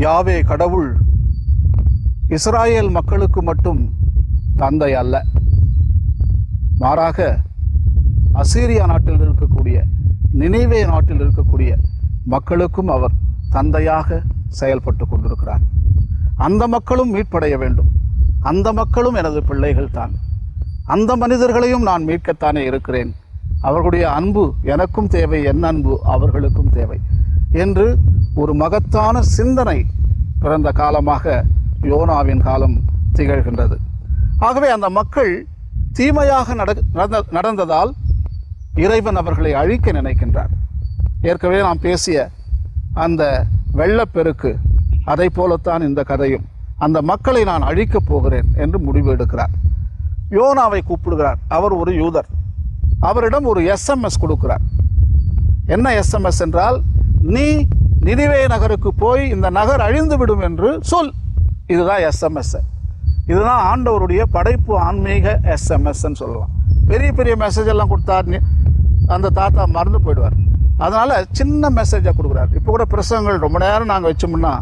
யாவே கடவுள் இஸ்ராயேல் மக்களுக்கு மட்டும் தந்தை அல்ல. மாறாக அசீரியா நாட்டில் இருக்கக்கூடிய நினைவே நாட்டில் இருக்கக்கூடிய மக்களுக்கும் அவர் தந்தையாக செயல்பட்டு கொண்டிருக்கிறார். அந்த மக்களும் மீட்படைய வேண்டும். அந்த மக்களும் எனது பிள்ளைகள் தான். அந்த மனிதர்களையும் நான் மீட்கத்தானே இருக்கிறேன். அவர்களுடைய அன்பு எனக்கும் தேவை என் அன்பு அவர்களுக்கும் தேவை என்று ஒரு மகத்தான சிந்தனை பிறந்த காலமாக யோனாவின் காலம் திகழ்கின்றது. ஆகவே அந்த மக்கள் தீமையாக நட- நடந்த- நடந்ததால் இறைவன் அவர்களை அழிக்க நினைக்கின்றார். ஏற்கனவே நாம் பேசிய அந்த வெள்ளப்பெருக்கு அதை போலத்தான் இந்த கதையும் அந்த மக்களை நான் அழிக்கப் போகிறேன் என்று முடிவு எடுக்கிறார். யோனாவை கூப்பிடுகிறார். அவர் ஒரு யூதர். அவரிடம் ஒரு எஸ்எம்எஸ் கொடுக்கிறார். என்ன எஸ்எம்எஸ் என்றால் நீ நிதிவே நகருக்கு போய் இந்த நகர் அழிந்து விடும் என்று சொல். இதுதான் எஸ்எம்எஸ் இதுதான் ஆண்டவருடைய படைப்பு ஆன்மீக எஸ்எம்எஸ்ன்னு சொல்லலாம். பெரிய பெரிய மெசேஜ் எல்லாம் கொடுத்தார் அந்த தாத்தா மறந்து போயிடுவார். அதனால் சின்ன மெசேஜை கொடுக்குறாரு. இப்போ கூட பிரசங்கங்கள் ரொம்ப நேரம் நாங்கள் வச்சோம்னா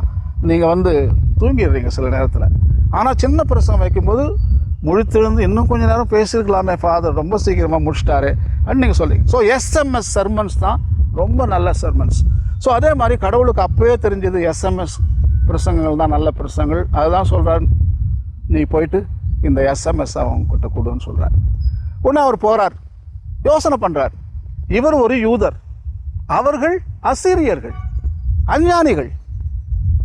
நீங்கள் வந்து தூங்கிடுறீங்க சில நேரத்தில். ஆனால் சின்ன பிரசங்கம் வைக்கும்போது முழுத்திருந்து இன்னும் கொஞ்ச நேரம் பேசியிருக்கலாமே ஃபாதர் ரொம்ப சீக்கிரமாக முடிச்சிட்டாரு. அப்படின்னு நீங்கள் சொல்லி ஸோ எஸ்எம்எஸ் சர்மன்ஸ் தான் ரொம்ப நல்ல சர்மன்ஸ் ஸோ அதே மாதிரி கடவுளுக்கு அப்போயே தெரிஞ்சது எஸ்எம்எஸ் பிரசங்கங்கள் தான் நல்ல பிரசங்கங்கள் அதுதான் சொல்கிறார் நீ போயிட்டு இந்த எஸ்எம்எஸ் அவங்க கிட்ட கொடுன்னு சொல்கிறார் உடனே அவர் போகிறார் யோசனை பண்ணுறார் இவர் ஒரு யூதர். அவர்கள் அசீரியர்கள் அஞ்ஞானிகள்.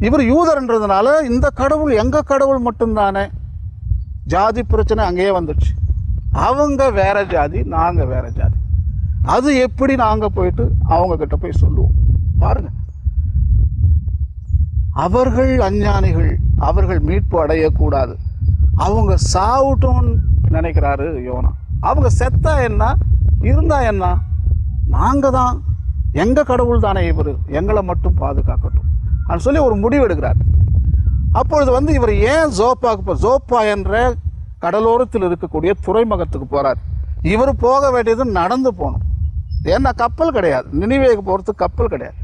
இவர் யூதர்ன்றதுனால இந்த கடவுள் எங்கள் கடவுள் மட்டும்தானே? ஜாதி பிரச்சனை அங்கேயே வந்துடுச்சு. அவங்க வேற ஜாதி நாங்கள் வேற ஜாதி. அது எப்படி நாங்கள் போயிட்டு அவங்கக்கிட்ட போய் சொல்லுவோம்? பாருங்க. அவர்கள் அஞ்ஞானிகள் அவர்கள் மீட்பு அடையக்கூடாது. அவங்க சாவுட்டோன்னு நினைக்கிறாரு யோனா. அவங்க செத்தா என்ன? இருந்தா என்ன? நாங்கள் தான். எங்க கடவுள் தானே இவர்? எங்களை மட்டும் பாதுகாக்கட்டும். அப்படின்னு சொல்லி ஒரு முடிவு எடுக்கிறார். அப்பொழுது வந்து இவர் ஏன் ஜோப்பாக்கு ஜோப்பா என்ற கடலோரத்தில் இருக்கக்கூடிய துறைமுகத்துக்கு போகிறார் இவர் போக வேண்டியது நடந்து போகணும். ஏன்னா கப்பல் கிடையாது. நினைவேக்கு போகிறதுக்கு கப்பல் கிடையாது.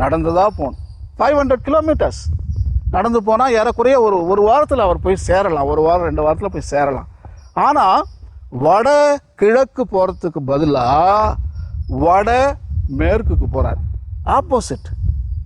நடந்து தான் போகணும். ஃபைவ் ஹண்ட்ரட் கிலோமீட்டர்ஸ் நடந்து போனால் ஏறக்குறைய ஒரு ஒரு வாரத்தில் அவர் போய் சேரலாம். ஒரு வாரம் ரெண்டு வாரத்தில் போய் சேரலாம். ஆனால் வட கிழக்கு போகிறதுக்கு பதிலாக வட மேற்குக்கு போகிறார் ஆப்போசிட்